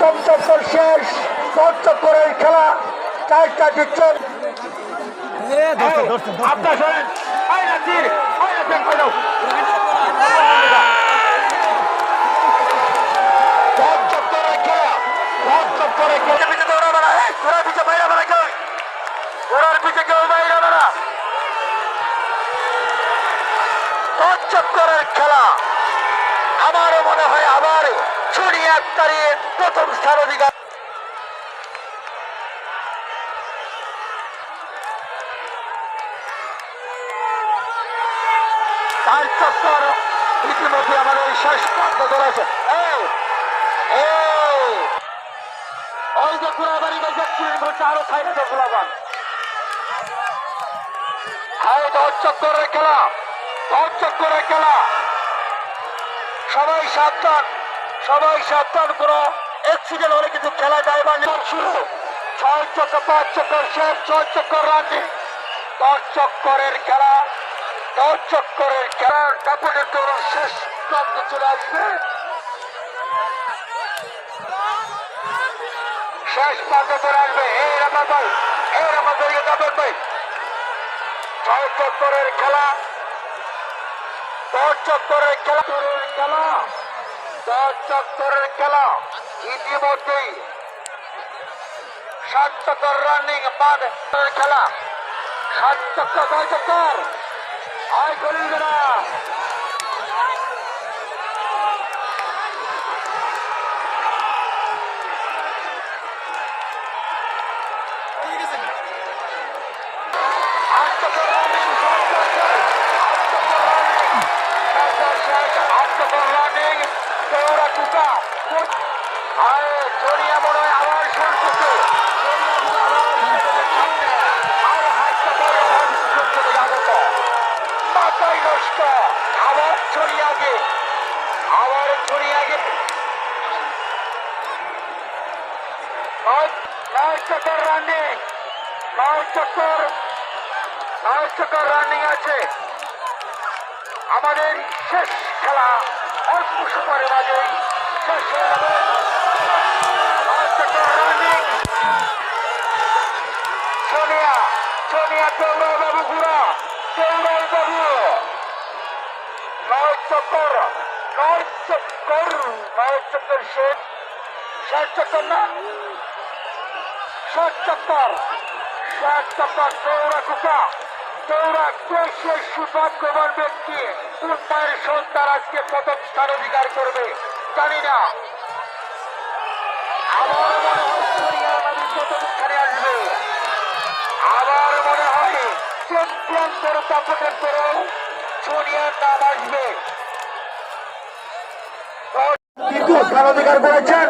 প্রথম চক্কর শেষ পর চক্করের খেলা চারটা দিচ্ছেন আপনার শোনেন আয় নাসির আয় নাসির কই দাও পর চক্করের খেলা পর চক্করের খেলা। পিছে দৌড়াবে না ঘোড়ার পিছে বাইরে বেড়া ঘোড়ার পিছে কেউ বাইরে বেড়া। পর চক্করের খেলা আমারও মনে হয় আবার ছড়ি প্রথম স্থান অধিকার। ওই যে কুড়াবাড়ি আরও সাইডে তো গোলাবান হ্যাঁ দশ খেলা, দশ চক্করের খেলা। সবাই সাবধান। সবাই সাবধান কোনো অ্যাক্সিডেন্ট হলে কিন্তু খেলা ড্রাইভার নিয়ম শুরু। ছয় চক্কর পাঁচ চক্কর শেষ ছয় চক্কর রানি দশ চক্করের খেলা, দশ চক্করের খেলার কাপড়ের দৌড় শেষ প্রান্ত চলে আসবে। শেষ প্রান্ত চলে আসবে। এই রামা ভাই এই রামা ভাই যাবেন ভাই। ছয় চক্করের খেলা, দশ চক্করের খেলা খেলা। দশ চক্করের খেলা। ইতিমধ্যেই সাত চক্কর রানিং মান খেলা। সাত চক্কর, ছয় চক্কর। আয় করিবে না। আট চক্কর চক্কর আমাদের শেষ খেলা অল্প সময়ের মাঝেই শেষ হয়ে চক্কর নয় চক্কর নয় চক্কর শেষ। শেষ চক্কর না? ষাট চক্কর ষাট চক্কর চৌড়া কুকা। চৌড়া দেশের সুভাগ্যবান ব্যক্তি কোন মায়ের সন্তান আজকে প্রথম স্থান অধিকার করবে। মনে হয় চ্যাম্পিয়ন করে দাপটের পরেও সোনিয়ার নাম আসবে। স্থান অধিকার করেছেন।